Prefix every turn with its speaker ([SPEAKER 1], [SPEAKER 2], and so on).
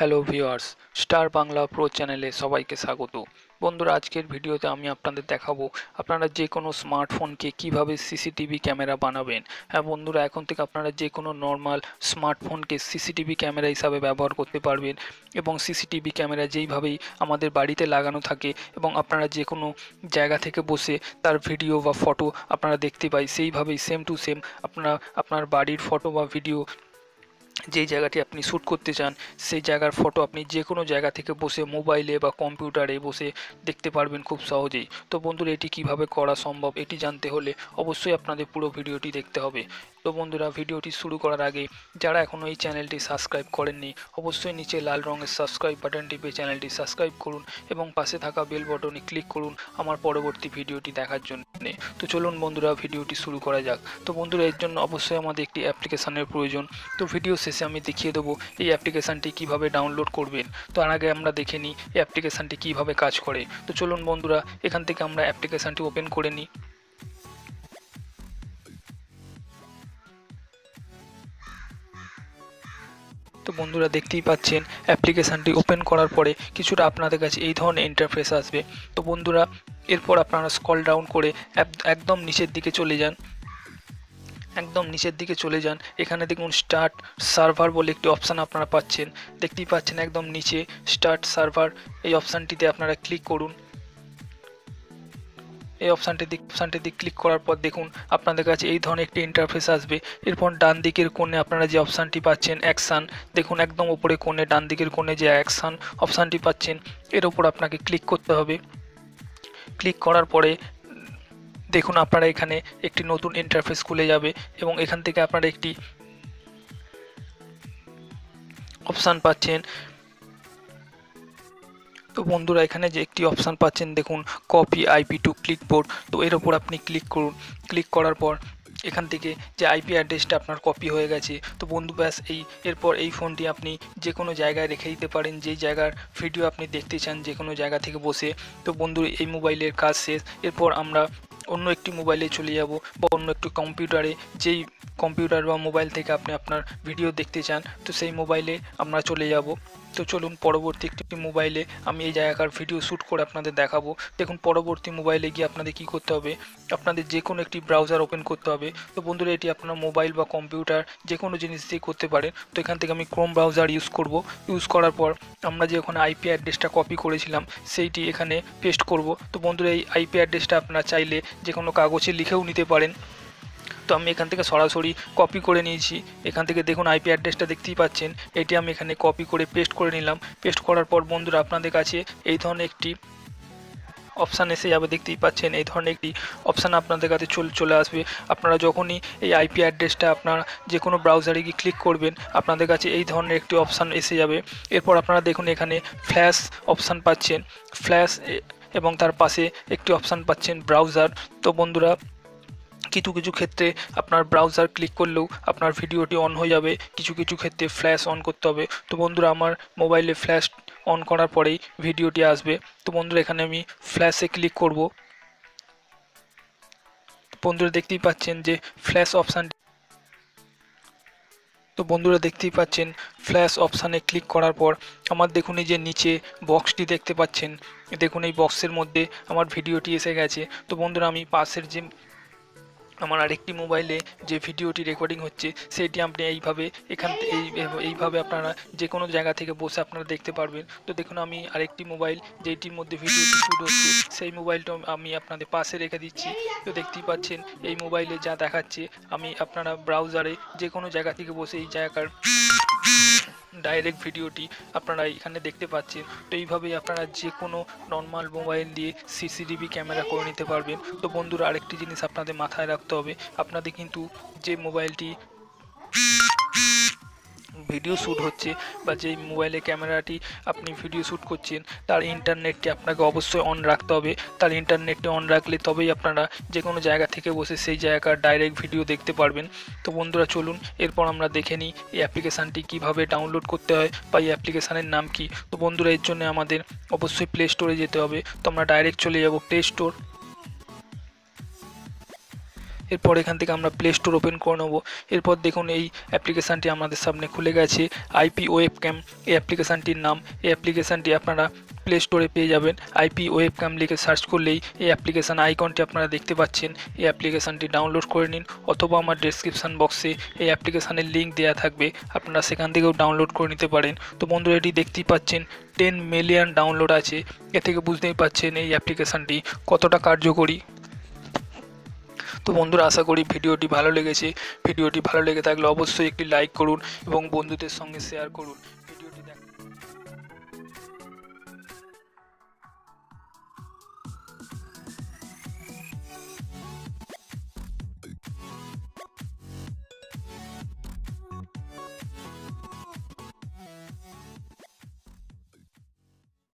[SPEAKER 1] Hello viewers star Bangla pro চ্যানেলে সবাইকে স্বাগত। বন্ধুরা, আজকের ভিডিওতে আমি আপনাদের দেখাবো আপনারা যে কোনো স্মার্টফোনকে কীভাবে সিসিটিভি ক্যামেরা বানাবেন। হ্যাঁ বন্ধুরা, এখন থেকে আপনারা যে কোনো নর্মাল স্মার্টফোনকে সিসিটিভি ক্যামেরা হিসাবে ব্যবহার করতে পারবেন এবং সিসিটিভি ক্যামেরা যেইভাবেই আমাদের বাড়িতে লাগানো থাকে এবং আপনারা যে কোনো জায়গা থেকে বসে তার ভিডিও বা ফটো আপনারা দেখতে পাই, সেইভাবেই সেম টু সেম আপনারা, আপনার বাড়ির ফটো বা ভিডিও যেই জায়গাটি আপনি শ্যুট করতে চান, সেই জায়গার ফটো আপনি যে কোনো জায়গা থেকে বসে মোবাইলে বা কম্পিউটারে বসে দেখতে পারবেন খুব সহজেই। তো বন্ধুরা, এটি কীভাবে করা সম্ভব, এটি জানতে হলে অবশ্যই আপনাদের পুরো ভিডিওটি দেখতে হবে। তো বন্ধুরা, ভিডিওটি শুরু করার আগে যারা এখনও এই চ্যানেলটি সাবস্ক্রাইব করেননি, অবশ্যই নিচে লাল রঙের সাবস্ক্রাইব বাটন টিপে চ্যানেলটি সাবস্ক্রাইব করুন এবং পাশে থাকা বেল বটনে ক্লিক করুন আমার পরবর্তী ভিডিওটি দেখার জন্য। তো চলুন বন্ধুরা, ভিডিওটি শুরু করা যাক। তো বন্ধুরা, এর জন্য অবশ্যই আমাদের একটি অ্যাপ্লিকেশানের প্রয়োজন। তো ভিডিও শেষে আমি দেখিয়ে দেবো এই অ্যাপ্লিকেশানটি কীভাবে ডাউনলোড করবেন। তো তার আগে আমরা দেখে নিই এই অ্যাপ্লিকেশানটি কীভাবে কাজ করে। তো চলুন বন্ধুরা, এখান থেকে আমরা অ্যাপ্লিকেশানটি ওপেন করে নিই। তো বন্ধুরা দেখতেই পাচ্ছেন অ্যাপ্লিকেশানটি ওপেন করার পরে কিছুটা আপনাদের কাছে এই ধরনের ইন্টারফেস আসবে। তো বন্ধুরা, এরপর আপনারা স্কল ডাউন করে এক- একদম নিচের দিকে চলে যান। একদম নিচের দিকে চলে যান। এখানে দেখুন স্টার্ট সার্ভার বলে একটি অপশান আপনারা পাচ্ছেন। দেখতেই পাচ্ছেন একদম নিচে স্টার্ট সার্ভার এই অপশানটিতে আপনারা ক্লিক করুন। এই অপশানটি দিক অপশানটি দিক ক্লিক করার পর দেখুন আপনাদের কাছে এই ধরনের একটি ইন্টারফেস আসবে। এরপর ডান দিকের কোণে আপনারা যে অপশানটি পাচ্ছেন অ্যাকশান দেখুন একদম উপরে কোণে, ডান দিকের কোণে যে অ্যাকশান অপশানটি পাচ্ছেন, এর উপর আপনাকে ক্লিক করতে হবে। ক্লিক করার পরে দেখুন আপনারা এখানে একটি নতুন ইন্টারফেস খুলে যাবে এবং এখান থেকে আপনারা একটি অপশান পাচ্ছেন। তো বন্ধুরা, এখানে যে একটি অপশান পাচ্ছেন, দেখুন কপি আইপি টু ক্লিকবোর্ড তো এর ওপর আপনি ক্লিক করুন। ক্লিক করার পর এখান থেকে যে আইপি অ্যাড্রেসটা আপনার কপি হয়ে গেছে, তো বন্ধু, ব্যাস, এই, এরপর এই ফোনটি আপনি যে কোনো জায়গায় রেখে দিতে পারেন, যেই জায়গার ভিডিও আপনি দেখতে চান যে কোনো জায়গা থেকে বসে। তো বন্ধু এই মোবাইলের কাজ শেষ। এরপর আমরা অন্য একটি মোবাইলে চলে যাব, বা অন্য একটি কম্পিউটারে যেই কম্পিউটার বা মোবাইল থেকে আপনি আপনার ভিডিও দেখতে চান, তো সেই মোবাইলে আমরা চলে যাব। তো চলুন পরবর্তী একটি মোবাইলে আমি এই জায়গাকার ভিডিও শ্যুট করে আপনাদের দেখাবো। দেখুন, পরবর্তী মোবাইলে গিয়ে আপনাদের কি করতে হবে? আপনাদের যে কোনো একটি ব্রাউজার ওপেন করতে হবে। তো বন্ধুরা, এটি আপনার মোবাইল বা কম্পিউটার যে কোনো জিনিস দিয়ে করতে পারেন। তো এখান থেকে আমি ক্রোম ব্রাউজার ইউজ করব। ইউজ করার পর আমরা যে ওখানে আইপি অ্যাড্রেসটা কপি করেছিলাম, সেইটি এখানে পেস্ট করব। তো বন্ধুরা, এই আইপি অ্যাড্রেসটা আপনারা চাইলে যে কোনো কাগজে লিখেও নিতে পারেন। তো আমি এখান থেকে সরাসরি কপি করে নিয়েছি। এখান থেকে দেখুন আইপি অ্যাড্রেসটা দেখতেই পাচ্ছেন। এটি আমি এখানে কপি করে পেস্ট করে নিলাম। পেস্ট করার পর বন্ধুরা, আপনাদের কাছে এই ধরনের একটি অপশান এসে যাবে, দেখতেই পাচ্ছেন। এই ধরনের একটি অপশান আপনাদের কাছে চলে চলে আসবে। আপনারা যখনই এই আইপি অ্যাড্রেসটা আপনার যে কোনো ব্রাউজারে গিয়ে ক্লিক করবেন, আপনাদের কাছে এই ধরনের একটি অপশান এসে যাবে। এরপর আপনারা দেখুন এখানে ফ্ল্যাশ অপশান পাচ্ছেন। ফ্ল্যাশ এবং তার পাশে একটি অপশান পাচ্ছেন ব্রাউজার তো বন্ধুরা কিছু কিছু ক্ষেত্রে আপনার ব্রাউজার ক্লিক করলেও আপনার ভিডিওটি অন হয়ে যাবে, কিছু কিছু ক্ষেত্রে ফ্ল্যাশ অন করতে হবে। তো বন্ধুরা, আমার মোবাইলে ফ্ল্যাশ অন করার পরেই ভিডিওটি আসবে। তো বন্ধুরা, এখানে আমি ফ্ল্যাশে ক্লিক করব। বন্ধুরা, দেখতেই পাচ্ছেন যে ফ্ল্যাশ অপশান তো বন্ধুরা, দেখতেই পাচ্ছেন ফ্ল্যাশ অপশানে ক্লিক করার পর আমার দেখুন এই যে নিচে বক্সটি দেখতে পাচ্ছেন। দেখুন এই বক্সের মধ্যে আমার ভিডিওটি এসে গেছে। তো বন্ধুরা, আমি পাশের যে আমার আরেকটি মোবাইলে যে ভিডিওটি রেকর্ডিং হচ্ছে, সেটি আপনি এইভাবে এখান এই এইভাবে আপনারা যে কোনো জায়গা থেকে বসে আপনারা দেখতে পারবেন। তো দেখুন, আমি আরেকটি মোবাইল যেটির মধ্যে ভিডিওটি শ্যুট হচ্ছে, সেই মোবাইলটা আমি আপনাদের পাশে রেখে দিচ্ছি। তো দেখতেই পাচ্ছেন, এই মোবাইলে যা দেখাচ্ছে, আমি আপনারা ব্রাউজারে যে কোনো জায়গা থেকে বসে এই জায়গার ডাইরেক্ট ভিডিওটি আপনারা এখানে দেখতে পাচ্ছেন। তো এইভাবেই আপনারা যে কোনো নর্মাল মোবাইল দিয়ে সিসিটিভি ক্যামেরা করে নিতে পারবেন। তো বন্ধুরা, আরেকটি জিনিস আপনাদের মাথায় রাখতে হবে। আপনাদের কিন্তু যে মোবাইলটি ভিডিও শ্যুট হচ্ছে বা যেই মোবাইলে ক্যামেরাটি আপনি ভিডিও শ্যুট করছেন, তার ইন্টারনেটটি আপনাকে অবশ্যই অন রাখতে হবে। তার ইন্টারনেটটি অন রাখলে তবেই আপনারা যে কোনো জায়গা থেকে বসে সেই জায়গার ডাইরেক্ট ভিডিও দেখতে পারবেন। তো বন্ধুরা, চলুন, এরপর আমরা দেখে নিই এই অ্যাপ্লিকেশানটি কীভাবে ডাউনলোড করতে হয় বা এই অ্যাপ্লিকেশানের নাম কি। তো বন্ধুরা, এর জন্য আমাদের অবশ্যই প্লে স্টোরে যেতে হবে। তো আমরা ডাইরেক্ট চলে যাব প্লে স্টোর এরপর এখান থেকে আমরা প্লে স্টোর ওপেন করে নেব। এরপর দেখুন এই অ্যাপ্লিকেশানটি আমাদের সামনে খুলে গেছে। আইপি ওয়েব ক্যাম এই অ্যাপ্লিকেশানটির নাম। এই অ্যাপ্লিকেশানটি আপনারা প্লে স্টোরে পেয়ে যাবেন। আইপি ওয়েব ক্যাম লিখে সার্চ করলেই এই অ্যাপ্লিকেশান আইকনটি আপনারা দেখতে পাচ্ছেন। এই অ্যাপ্লিকেশানটি ডাউনলোড করে নিন অথবা আমার ডেসক্রিপশান বক্সে এই অ্যাপ্লিকেশানের লিঙ্ক দেওয়া থাকবে। আপনারা সেখান থেকেও ডাউনলোড করে নিতে পারেন। তো বন্ধুরা, এটি দেখতেই পাচ্ছেন টেন মিলিয়ন ডাউনলোড আছে। এ থেকে বুঝতেই পাচ্ছেন এই অ্যাপ্লিকেশানটি কতটা কার্যকরী। তো বন্ধুরা, আশা করি ভিডিওটি ভালো লেগেছে। ভিডিওটি ভালো লেগে থাকলে অবশ্যই একটি লাইক করুন এবং বন্ধুদের সঙ্গে শেয়ার করুন।